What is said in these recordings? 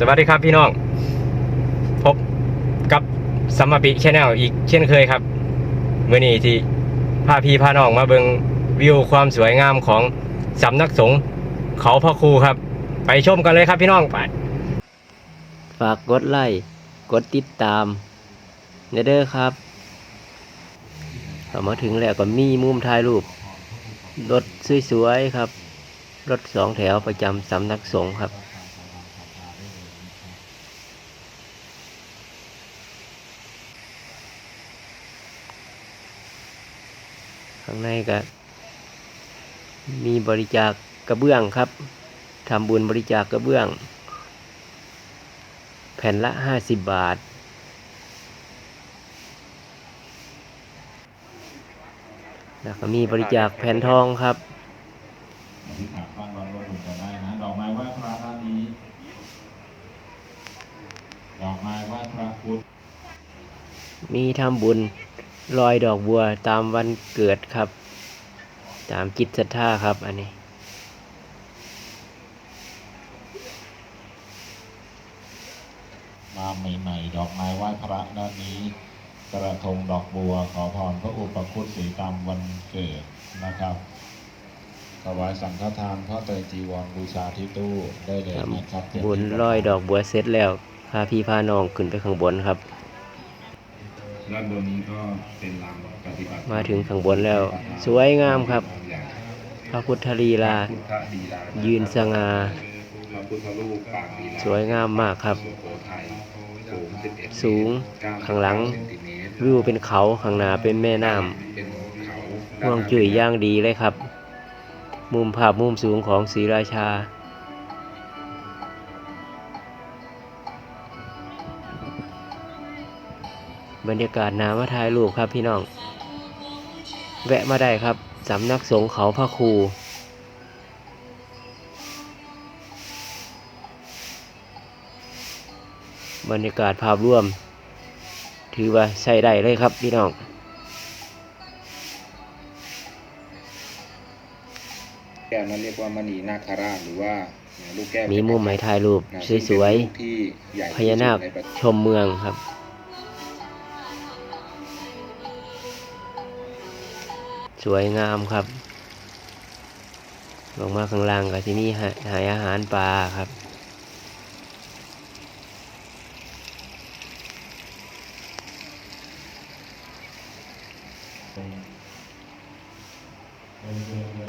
สวัสดีครับพี่น้อง พบกับสัมมาปิชแนลอีกเช่นเคยครับเมื่อนี้ที่พาพี่พาน้องมาเบิงวิวความสวยงามของสำนักสงฆ์เขาพระครูครับ ไปชมกันเลยครับพี่น้องไปฝากกดไลค์กดติดตามเด้อครับพอมาถึงแล้วก็มีมุมถ่ายรูปรถสวยๆครับรถสองแถวประจำสำนักสงฆ์ครับ ข้างในก็มีบริจาคกระเบื้องครับทำบุญบริจาคกระเบื้อง แผ่นละห้าสิบบาท แล้วก็มีบริจาคแผ่นทองครับที่ถามฟังวันรถหุ่นจะได้นะดอกไม้ไหว้พระด้านนี้ดอกไม้ไหว้พระพุทธมีทำบุญ ลอยดอกบัวตามวันเกิดครับ ตามจิตศรัทธาครับ อันนี้ มาใหม่ๆ ดอกไม้ไหว้พระด้านนี้ กระทงดอกบัวขอพรพระอุปคุตสีตามวันเกิดนะครับถวายสังฆทานพระเตยจีวรบูชาที่ตู้ได้เลยนะครับบุญลอยดอกบัวเสร็จแล้วพาพี่พาน้องขึ้นไปข้างบนครับ ด้านบนนี้ก็เป็นลานปฏิบัติมาถึงข้างบนแล้ว สวยงามครับ พระพุทธลีลาพุทธดีลายืนสง่าพระพุทธรูปปางดีลาสวยงามมากครับสุโขทัยสูง11สูงข้างหลังเซนติเมตรวิวเป็นเขาข้างหน้าเป็นแม่น้เป็นเขาำห่วงจุ้ยย่างดีเลยครับ มุมภาพมุมสูงของศรีราชา บรรยากาศหนามาถ่ายรูปครับพี่น้อง แวะมาได้ครับสำนักสงฆ์เขาพระครูบรรยากาศภาพรวม ถือว่าใช้ได้เลยครับพี่น้องแก้วนั้นเรียกว่ามณีนาคราชหรือว่าลูกแก้วมีมุมไหมถ่ายรูปนะสซึ่งเป็นวยลูกที่ใหญ่ๆพที่ญานาคสุดในประเทศชมเมืองครับ สวยงามครับ ลงมาข้างล่างก็ที่นี่หาหายอาหารปลาครับ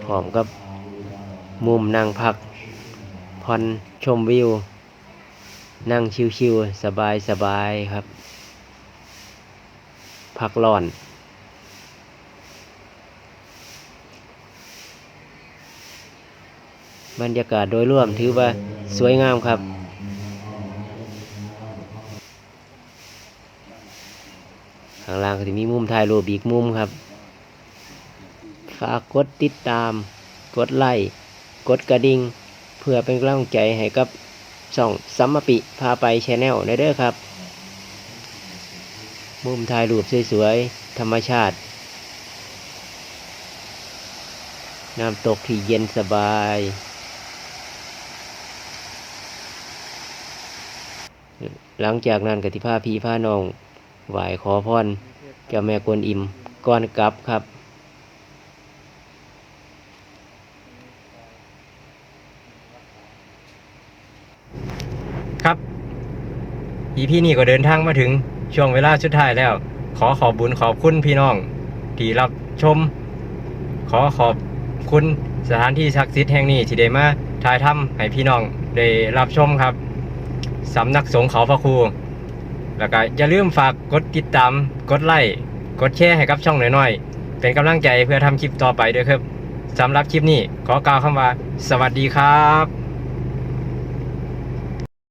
พร้อมกับมุมนั่งพักผ่อนชมวิว นั่งชิวๆสบายๆครับ พักร้อน บรรยากาศโดยรวมถือว่าสวยงามครับ ข้างล่างก็จะมีมุมถ่ายรูปอีกมุมครับฝากกดติดตาม กดไลค์กดกระดิ่ง เพื่อเป็นกำลังใจให้กับช่องสัมมปิพาไปชแนลในเด้อครับ มุมถ่ายรูปสวยๆ ธรรมชาติ น้ำตกที่เย็นสบาย หลังจากนั้นกติพาพี่พาน้องไหวขอพรเจ้าแม่กวนอิมก่อนกลับครับ ครับอีพี่นี่ก็เดินทางมาถึงช่วงเวลาสุดท้ายแล้ว ขอขอบบุญขอบคุณพี่น้อง ที่รับชม ขอขอบคุณสถานที่ศักดิ์สิทธิ์แห่งนี้ที่ได้มาถ่ายทำให้พี่น้องได้รับชมครับ สำนักสงฆ์เขาพระครู แล้วก็อย่าลืมฝากกดติดตาม กดไลค์ กดแชร์ให้กับช่องหน่อยๆ เป็นกำลังใจเพื่อทำคลิปต่อไปด้วยครับ สำหรับคลิปนี้ขอกล่าวคำว่า สวัสดีครับ